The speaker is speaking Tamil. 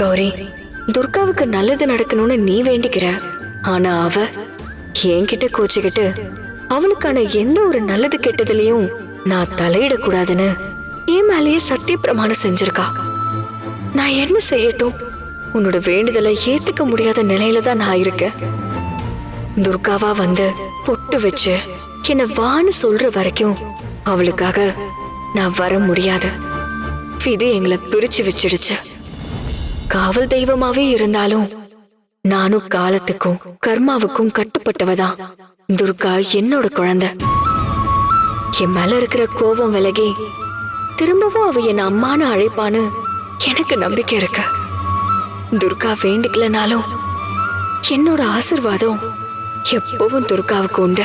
கௌரி துர்காவுக்கு நல்லது நடக்கணும்னு நீ வேண்டிக்கிற. ஆனா அவ என்கிட்ட கோச்சுக்கிட்டு அவளுக்கான எந்த ஒரு நல்லது கெட்டதுலயும் நான் தலையிடக்கூடாதுன்னு என் மேலேயே சத்திய பிரமாணம் செஞ்சிருக்கா. நான் என்ன செய்யட்டும்? உன்னோட வேண்டுதலை ஏத்துக்க முடியாத நிலையில தான் நான் இருக்கேன். துர்காவா வந்து பொட்டு வச்சு என்ன வான்னு சொல்ற வரைக்கும் அவளுக்காக நான் வர முடியாது. இது எங்களை பிரிச்சு வச்சிடுச்சு. காவல் தெய்வமாவே இருந்தாலும் நானும் காலத்துக்கும் கர்மாவுக்கும் கட்டுப்பட்டவதான் துர்கா என்னோட குழந்தை. என் மேல இருக்கிற கோபம் விலகி திரும்பவும் அவ என் அம்மானு அழைப்பான்னு எனக்கு நம்பிக்கை இருக்கு. துர்கா வேண்டிக்கலனாலும் என்னோட ஆசிர்வாதம் எப்பவும் துர்காவுக்கு உண்டு.